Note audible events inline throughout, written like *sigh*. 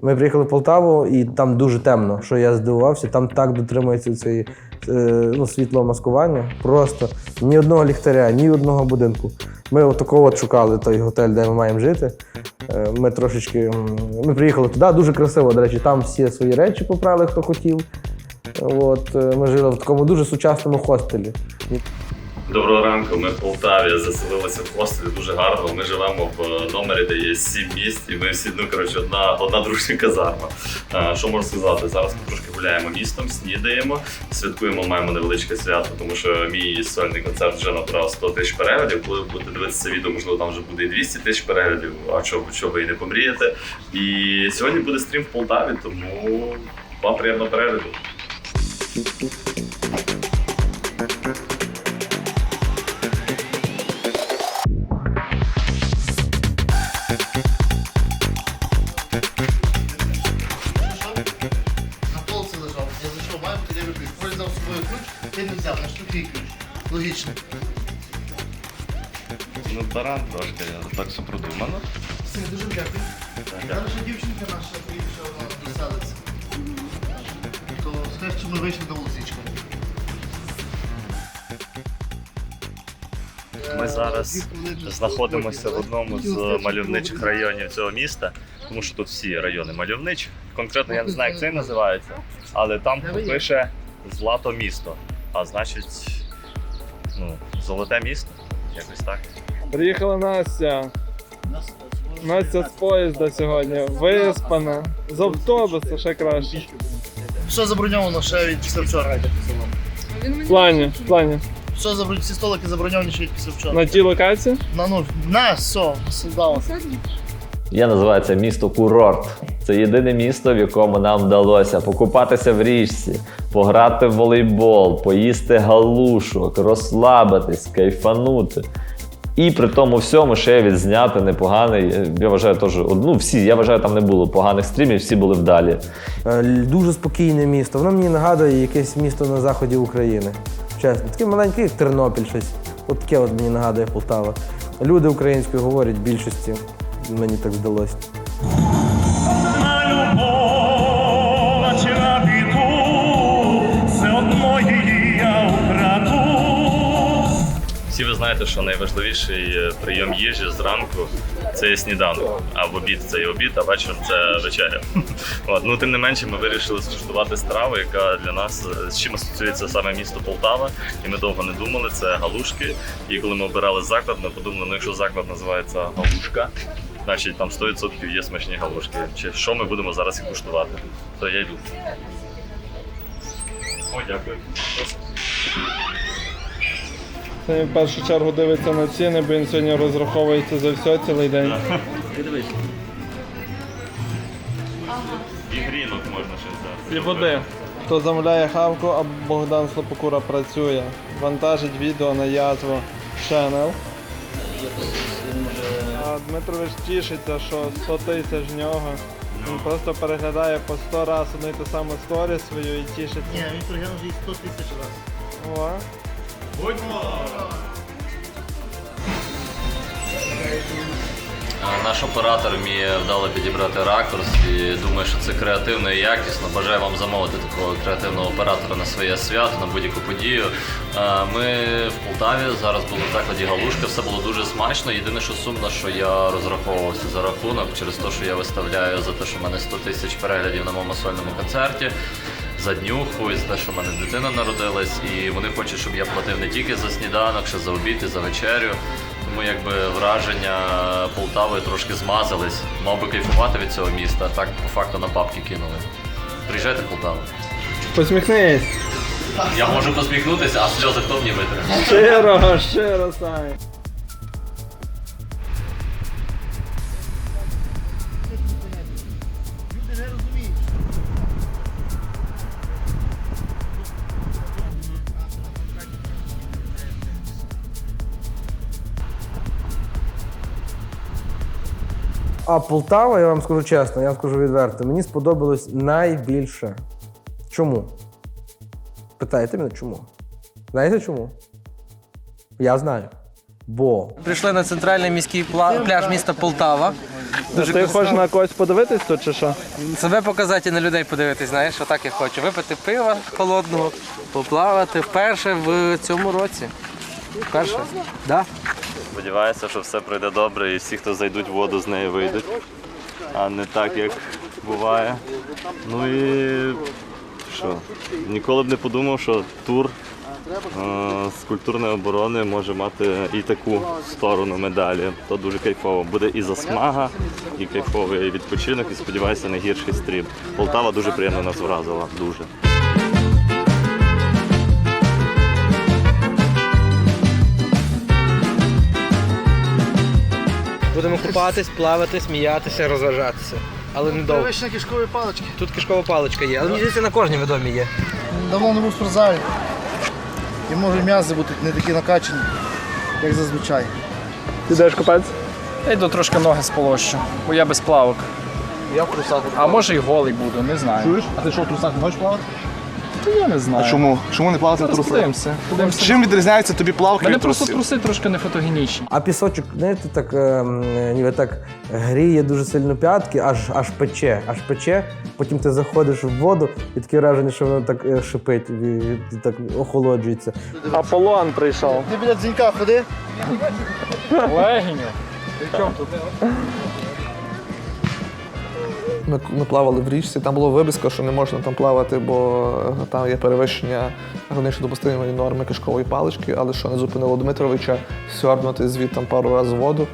Ми приїхали в Полтаву, і там дуже темно, що я здивувався. Там так дотримується цієї е, ну, світломаскування. Просто ні одного ліхтаря, ні одного будинку. Ми отакого от шукали той готель, де ми маємо жити. Е, Ми трошечки. Ми приїхали туди, дуже красиво. До речі, там всі свої речі попрали, хто хотів. От, е, ми жили в такому дуже сучасному хостелі. Доброго ранку. Ми в Полтаві заселилися в хостелі дуже гарно. Ми живемо в е, номері, де є сім місць, і ми всі ну коротше одна одна дружня казарма. А, що можу сказати? Зараз ми трошки гуляємо містом, снідаємо, святкуємо, маємо невеличке свято, тому що мій сольний концерт вже набрав 100 тисяч переглядів. Коли ви будете дивитися відео, можливо, там вже буде і 200 тисяч переглядів. А що, що ви і не помрієте? І сьогодні буде стрім в Полтаві, тому вам приємного перегляду. Логічно. Ну, баран трошки, так все продумано. Все, дуже дякую. Зараз ще дівчинка наша приїхала доселиться. То скажеш, що ми вийшли до вулицічка. Ми зараз знаходимося в одному з мальовничих районів цього міста, тому що тут всі райони мальовничі. Конкретно я не знаю, як цей називається, але там пише Злато місто. А значить, ну, золоте місто. Якось так. Приїхала Настя. Настя з поїзда сьогодні. Виспана. З автобуса ще краще. Все заброньовано ще від після вчора. В плані, в плані. Все заброньовано, всі столики заброньовані ще від після вчора. На тій локації? На нуль. На, все, солдат. Я називаю це місто Курорт. Це єдине місто, в якому нам вдалося покупатися в річці, пограти в волейбол, поїсти галушок, розслабитись, кайфанути. І при тому всьому ще відзняти непоганий. Я вважаю, теж ну всі. Я вважаю, там не було поганих стрімів, всі були вдалі. Е, Дуже спокійне місто. Воно мені нагадує якесь місто на заході України. Чесно, таке маленьке, як Тернопіль, щось. От таке от мені нагадує Полтава. Люди українською говорять в більшості. Мені так здалося. Всі ви знаєте, що найважливіший е, прийом їжі зранку це є сніданок, а в обід це є обід, а вечором це вечеря. *laughs* От. Ну, тим не менше, ми вирішили скуштувати страву, яка для нас е, з чим асоціюється саме місто Полтава. І ми довго не думали. Це галушки. І коли ми обирали заклад, ми подумали, ну якщо заклад називається галушка, значить там 100% є смачні галушки. Чи що ми будемо зараз і куштувати? То я йду. О, дякую. Це в першу чергу дивиться на ціни, бо він сьогодні розраховується за все цілий день. І грінок можна ще взяти. І води. Хто замовляє хавку, а Богдан Слопокура працює. Вантажить відео на язву Channel. А Дмитрович тішиться, що 100 тисяч в нього. Він просто переглядає по 100 разів одну і ту саму сторі свою і тішиться. Ні, він приглянув вже її 100 тисяч разів. О. Наш оператор вміє вдало підібрати ракурс і думаю, що це креативно і якісно. Бажаю вам замовити такого креативного оператора на своє свято, на будь-яку подію. Е, Ми в Полтаві зараз були в закладі Галушка, все було дуже смачно. Єдине, що сумно, що я розраховувався за рахунок через те, що я виставляю за те, що в мене 100 тисяч переглядів на моєму сольному концерті. За днюху і за те, що в мене дитина народилась, і вони хочуть, щоб я платив не тільки за сніданок, ще за обід і за вечерю. Тому якби враження Полтави трошки змазались. Мав би кайфувати від цього міста, а так по факту на бабки кинули. Приїжджайте в Полтаву. Посміхнись. Я можу посміхнутися, а сльози хто мені витре? Щиро, щиро, Саня. А Полтава, я вам скажу чесно, я вам скажу відверто, мені сподобалось найбільше. Чому? Питаєте мене чому? Знаєте чому? Я знаю. Бо Прийшли на центральний міський пла- пляж міста Полтава. Дуже Ти хочеш на когось подивитись тут чи що? себе показати і на людей подивитись, знаєш, отак я хочу. Випити пива холодного, поплавати вперше в цьому році. Вперше. Да. Сподіваюся, що все пройде добре і всі, хто зайдуть в воду, з неї вийдуть. А не так, як буває. Ну і що? Ніколи б не подумав, що тур е, з культурної оборони може мати і таку сторону медалі. То дуже кайфово. Буде і засмага, і кайфовий відпочинок, і сподіваюся, не гірший стрім. Полтава дуже приємно нас вразила. Дуже. Будемо купатись, плавати, сміятися, розважатися. Але не довго. Вишні кишкові палички. Тут кишкова паличка є, але мені здається, на кожній відомі є. Давно не був в спортзалі. І може м'язи бути не такі накачані, як зазвичай. Ти йдеш купатись? Я йду трошки ноги сполощу, бо я без плавок. Я в трусах. А може і голий буду, не знаю. Чуєш? А ти що в трусах не хочеш плавати? Та я не знаю. А чому? Чому не плавати в Зараз трусах? подивимося. подивимося. Чим відрізняється тобі плавка Мене від просто трусів? труси трошки не фотогенічні. А пісочок, знаєте, так е, ніби так гріє дуже сильно п'ятки, аж аж пече, аж пече. Потім ти заходиш в воду, і таке враження, що воно так е, шипить, і, і так охолоджується. Аполлон прийшов. Ти біля дзвінка ходи. Легіню. Ми, плавали в річці, там було виписка, що не можна там плавати, бо е, там є перевищення гранично допустимої норми кишкової палички, але що не зупинило Дмитровича сьорбнути звідти там пару разів в воду,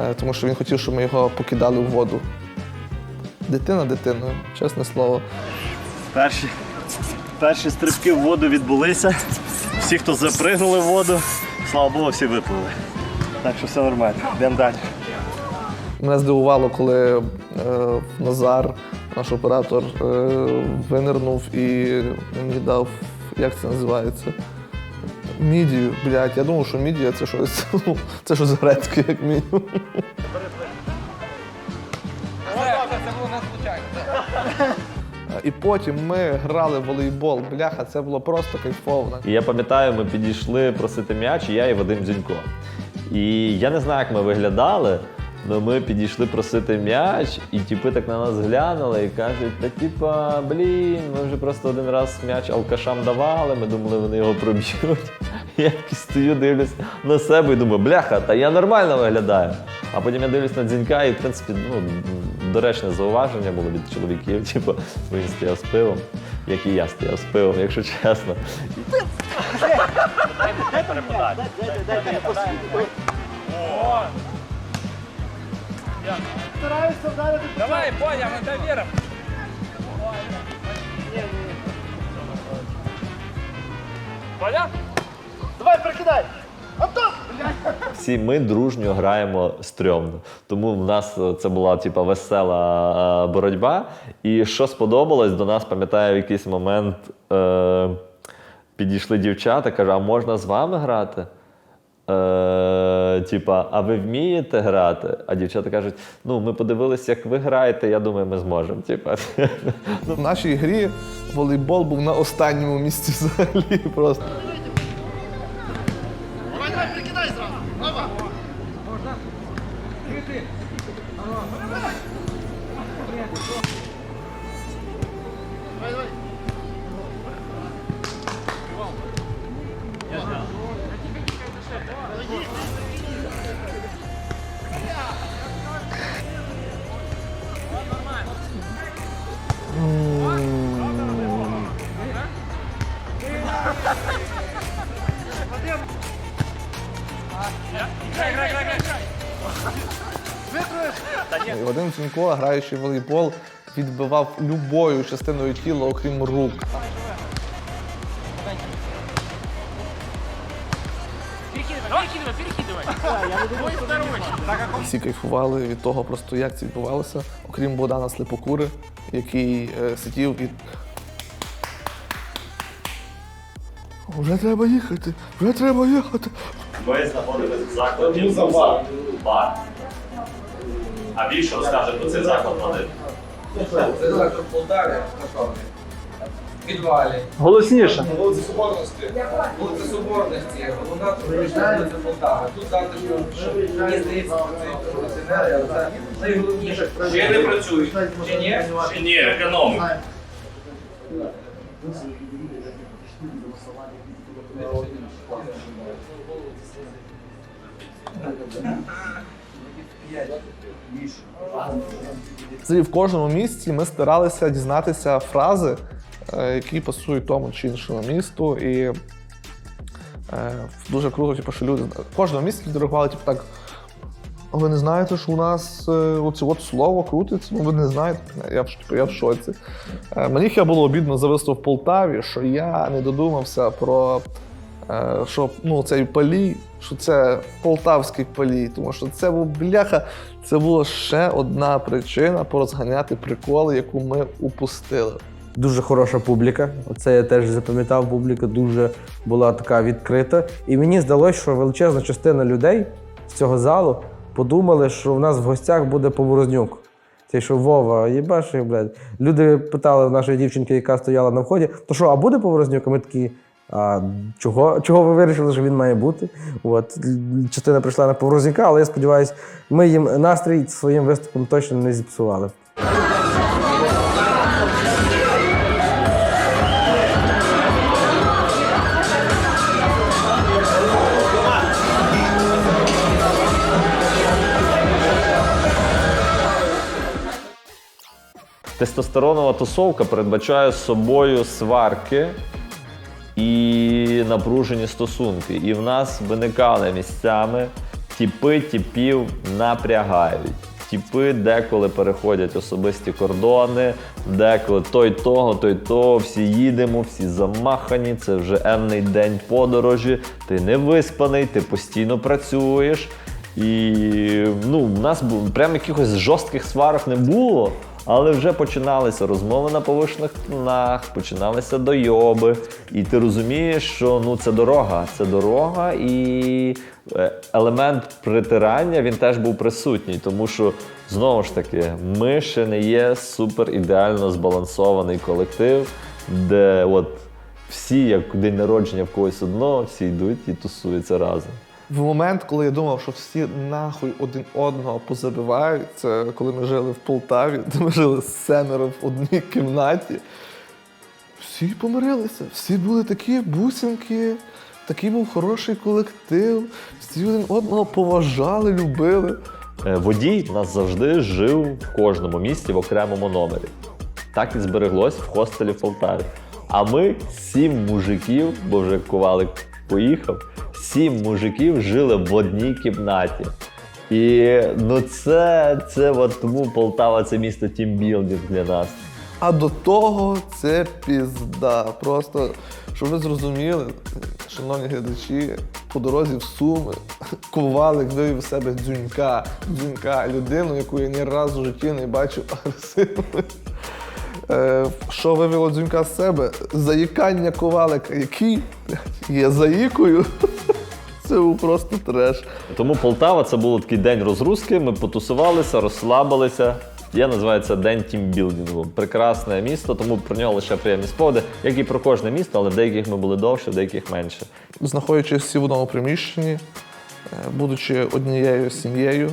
е, тому що він хотів, щоб ми його покидали в воду. Дитина дитиною, чесне слово. Перші, перші стрибки в воду відбулися. Всі, хто запригнули в воду, слава Богу, всі випливли. Так що все нормально. Йдемо далі. Мене здивувало, коли е, Назар, наш оператор, е, винирнув і мені дав, як це називається? Мідію, блядь, я думав, що мідія це щось, *laughs* ну, це щось грецьке, як мінімум. І потім ми грали в волейбол. Бляха, це було просто кайфово. І я пам'ятаю, ми підійшли просити м'яч, і я і Вадим Дзюнько. І я не знаю, як ми виглядали, але ми підійшли просити м'яч, і тіпи так на нас глянули і кажуть: та типа, блін, ми вже просто один раз м'яч алкашам давали, ми думали, вони його проб'ють. Я стою, дивлюсь на себе і думаю, бляха, та я нормально виглядаю. А потім я дивлюсь на дзінька, і в принципі, ну, доречне зауваження було від чоловіків, типу, він стояв з пивом, як і я стояв з пивом, якщо чесно. Давай, Боня, ми тебе віримо. Боня? Давай, прикидай! Антон! Всі ми дружньо граємо стрьомно. Тому в нас е, це була типа весела е, боротьба. І що сподобалось, до нас пам'ятаю, в якийсь момент е, підійшли дівчата, каже, а можна з вами грати? Е, типа, а ви вмієте грати? А дівчата кажуть: ну, ми подивилися, як ви граєте, я думаю, ми зможемо. Типа. В нашій грі волейбол був на останньому місці взагалі просто. Вадим граючи в волейбол, відбивав любою частиною тіла, окрім рук. Всі кайфували від того, просто як це відбувалося, окрім Богдана Слепокури, який е, сидів і. Вже треба їхати, вже треба їхати. Ми знаходимося в закладі. А більше розкаже про цей заклад Вадим. Це заклад Полтаві. в підвалі. Голосніше. Вулиця Соборності. Вулиця Соборності, вона вулиця Полтава. Тут завжди, що мені здається, що це але це найголовніше. Ще не працюють. Чи ні? Ще ні, економимо. Взагалі в кожному місці ми старалися дізнатися фрази, е, які пасують тому чи іншому місту. І е, дуже круто, типу, що люди в кожному місці люди типу, так. Ви не знаєте, що у нас е, оце от слово крутиться? Ну ви не знаєте. Я в, типу, я в шоці. Мені хіба було обідно за виступ в Полтаві, що я не додумався про що ну, цей палій, що це полтавський палій, тому що це був бляха, це була ще одна причина порозганяти приколи, яку ми упустили. Дуже хороша публіка. Оце я теж запам'ятав. Публіка дуже була така відкрита. І мені здалося, що величезна частина людей з цього залу подумали, що в нас в гостях буде Поворознюк. Цей що Вова, їбаш, блядь. Люди питали в нашої дівчинки, яка стояла на вході, то що, а буде Поворознюк? А ми такі. А чого, чого ви вирішили, що він має бути? От частина прийшла на Поворознюка, але я сподіваюся, ми їм настрій своїм виступом точно не зіпсували. Тестостеронова тусовка передбачає собою сварки і напружені стосунки. І в нас виникали місцями тіпи тіпів напрягають. Тіпи деколи переходять особисті кордони, деколи той того, той того, всі їдемо, всі замахані, це вже енний день подорожі, ти не виспаний, ти постійно працюєш. І ну, в нас прям якихось жорстких сварок не було, але вже починалися розмови на повишених тонах, починалися дойоби. І ти розумієш, що ну це дорога, це дорога, і е, елемент притирання він теж був присутній, тому що знову ж таки, ми ще не є супер ідеально збалансований колектив, де от всі, як день народження в когось одного, всі йдуть і тусуються разом. В момент, коли я думав, що всі нахуй один одного позабивають, це коли ми жили в Полтаві, де ми жили семеро в одній кімнаті. Всі помирилися, всі були такі бусинки, такий був хороший колектив, всі один одного поважали, любили. Е, Водій нас завжди жив в кожному місті в окремому номері. Так і збереглось в хостелі в Полтаві. А ми сім мужиків, бо вже ковалик поїхав, сім мужиків жили в одній кімнаті. І ну це, це от тому Полтава це місто тімбілдинг для нас. А до того це пізда. Просто, щоб ви зрозуміли, шановні глядачі, по дорозі в Суми ковалик вивів в себе дзюнька, дзюнька, людину, яку я ні разу в житті не бачив агресивною. Е, що вивело дзюнька з себе? Заїкання ковалика, який є заїкою. Це був просто треш. Тому Полтава це був такий день розгрузки. Ми потусувалися, розслабилися. Я називаю це день тімбілдингу. Прекрасне місто, тому про нього лише приємні спогади, як і про кожне місто, але в деяких ми були довше, в деяких менше. знаходячись всі в одному приміщенні, е, будучи однією сім'єю,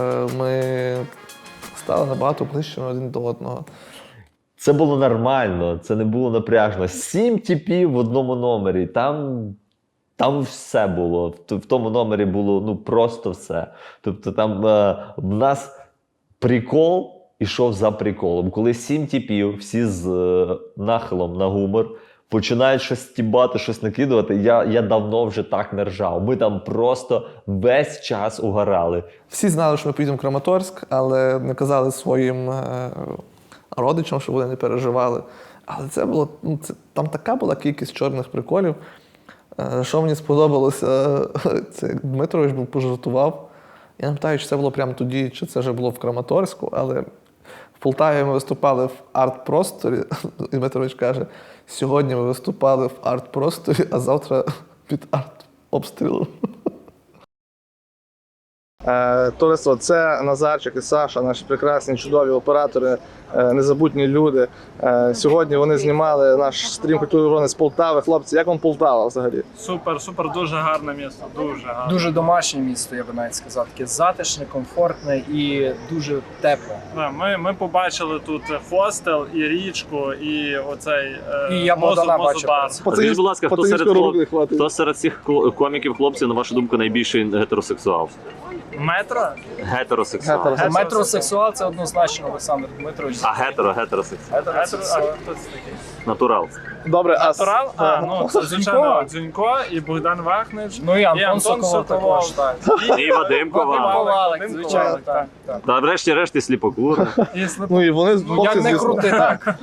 е, ми стали набагато ближчими один до одного. Це було нормально, це не було напряжно. Сім типів в одному номері. Там, там все було. В, тому номері було ну просто все. Тобто там е, в нас прикол ішов за приколом. Коли сім типів, всі з е, нахилом на гумор. Починають щось стібати, щось накидувати. Я, я давно вже так не ржав. Ми там просто весь час угорали. Всі знали, що ми поїдемо в Краматорськ, але не казали своїм е, родичам, щоб вони не переживали. Але це було ну, це, там така була кількість чорних приколів. Е, що мені сподобалося, *laughs* це Дмитрович був пожартував. Я не питаю, чи це було прямо тоді, чи це вже було в Краматорську, але в Полтаві ми виступали в арт-просторі. *laughs* І Дмитрович каже: сьогодні ми виступали в арт-просторі, а завтра *laughs* під арт-обстрілом. Е, Товариство, це Назарчик і Саша, наші прекрасні, чудові оператори, е, незабутні люди. Е, Сьогодні вони знімали наш стрім культури оборони з Полтави. Хлопці, як вам Полтава взагалі? Супер, супер, дуже гарне місто, дуже гарне. Дуже домашнє місто, я би навіть сказав. Таке затишне, комфортне і дуже тепле. Ми, ми побачили тут хостел і річку, і оцей е, І я мозу- мозубар. Скажіть, будь ласка, хто серед, хто серед цих коміків, хлопців, на вашу думку, найбільший гетеросексуал? Метро? Гетеросексуал. Гетеросексуал. Метросексуал це однозначно Олександр Дмитрович. А гетеро, гетеросексуал. Гетеросексуал. А хто це такий? Натурал. Добре, а с- Турал? А, ну це звичайно Дзюнько. І Богдан Вахнич. Ну і Антон, Антон Соколов Соколов. також, так. І Вадим Ковалик. Ковалик, звичайно, так. так. Та врешті-решт і сліпокур. І Слеп- ну і вони Ну хлопці, як не звісно, крути, так.